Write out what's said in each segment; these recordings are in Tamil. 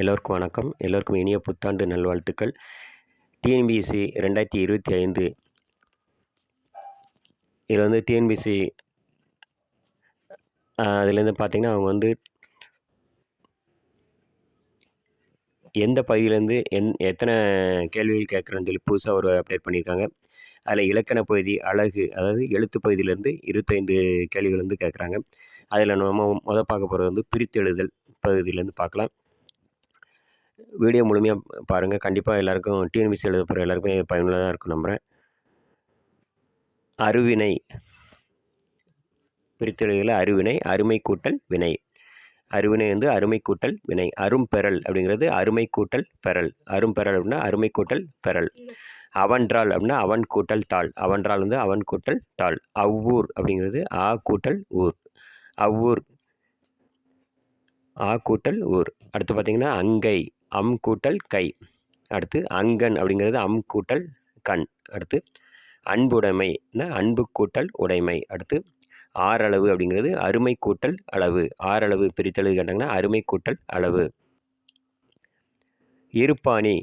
எல்லோருக்கும் வணக்கம். எல்லோருக்கும் இனிய புத்தாண்டு நல்வாழ்த்துக்கள். டிஎன்பிஎஸ்சி ரெண்டாயிரத்தி இருபத்தி ஐந்து. இதில் வந்து டிஎன்பிஎஸ்சி அதுலேருந்து பார்த்திங்கன்னா அவங்க வந்து எந்த பகுதியிலேருந்து எந் எத்தனை கேள்விகள் கேட்குறேன்னு சொல்லி புதுசாக ஒரு அப்டேட் பண்ணியிருக்காங்க. அதில் இலக்கண பகுதி அழகு அதாவது எழுத்து பகுதியிலேருந்து இருபத்தைந்து கேள்விகள் வந்து கேட்குறாங்க. அதில் நம்ம முத பார்க்க போகிறது வந்து பிரித்தெழுதல் பகுதியிலேருந்து பார்க்கலாம். வீடியோ முழுமையாக பாருங்கள் கண்டிப்பாக எல்லாருக்கும் டிஎன்பிசி எழுத போகிற எல்லாருக்குமே பயனுள்ளதாக இருக்கும் நம்புகிறேன் அருவினை. பிரித்தெழுதல அருவினை அருமை கூட்டல் வினை. அருவினை வந்து அருமை கூட்டல் வினை. அரும்பெறல் அப்படிங்கிறது அருமை கூட்டல் பெறல். அரும்பெறல் அப்படின்னா அருமை கூட்டல் பெறல். அவன்றால் அப்படின்னா அவன் கூட்டல் தாள். அவன்றால் வந்து அவன் கூட்டல் தாள். அவ்வூர் அப்படிங்கிறது ஆ கூட்டல் ஊர். அவ்வூர். ஆ கூட்டல் ஊர். அடுத்து பார்த்திங்கன்னா அங்கை. அம் கூட்டல் கை. அடுத்து அங்கன் அப்படிங்கிறது அம் கூட்டல் கண். அடுத்து அன்புடைமைனா அன்பு கூட்டல் உடைமை. அடுத்து ஆறளவு அப்படிங்கிறது அருமை கூட்டல் அளவு. ஆறளவு பிரித்தளவு கேட்டாங்கன்னா அருமை கூட்டல் அளவு. இருப்பாணி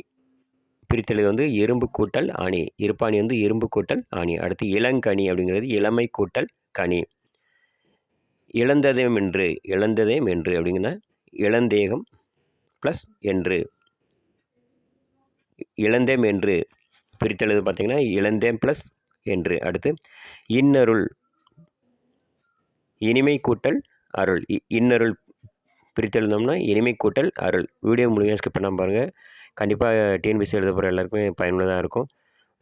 பிரித்தளவு வந்து இரும்பு கூட்டல் ஆணி. இருப்பாணி வந்து இரும்பு கூட்டல் ஆணி. அடுத்து இளங்கனி அப்படிங்கிறது இளமை கூட்டல் கனி. இழந்ததே என்று இழந்ததே என்று அப்படிங்கன்னா இளந்தேகம் ப்ளஸ் என்று இளந்தேம் என்று பிரித்தெழுது பார்த்தீங்கன்னா இளந்தேம் ப்ளஸ் என்று. அடுத்து இன்னருள் இனிமை கூட்டல் அருள். இன்னருள் பிரித்தெழுந்தோம்னா இனிமை கூட்டல் அருள். வீடியோ முழுமையாக ஸ்கிப் பண்ணாமல் பாருங்கள் கண்டிப்பாக டிஎன்பிசி எழுத போகிற எல்லாருக்குமே பயனுள்ளதாக இருக்கும்.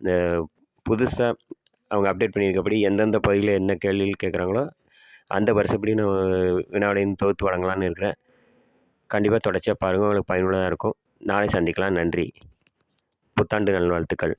இந்த புதுசாக அவங்க அப்டேட் பண்ணியிருக்கபடி எந்தெந்த பகுதியில் என்ன கேள்விகள் கேட்குறாங்களோ அந்த வருஷப்படி நான் வினாவிடையும் தொகுத்து வழங்கலான்னு இருக்கிறேன். கண்டிப்பாக தொடர்ச்சியாக பாருங்கள் உங்களுக்கு பயனுள்ளதாக இருக்கும். நாளை சந்திக்கலாம். நன்றி. புத்தாண்டு நல்வாழ்த்துக்கள்.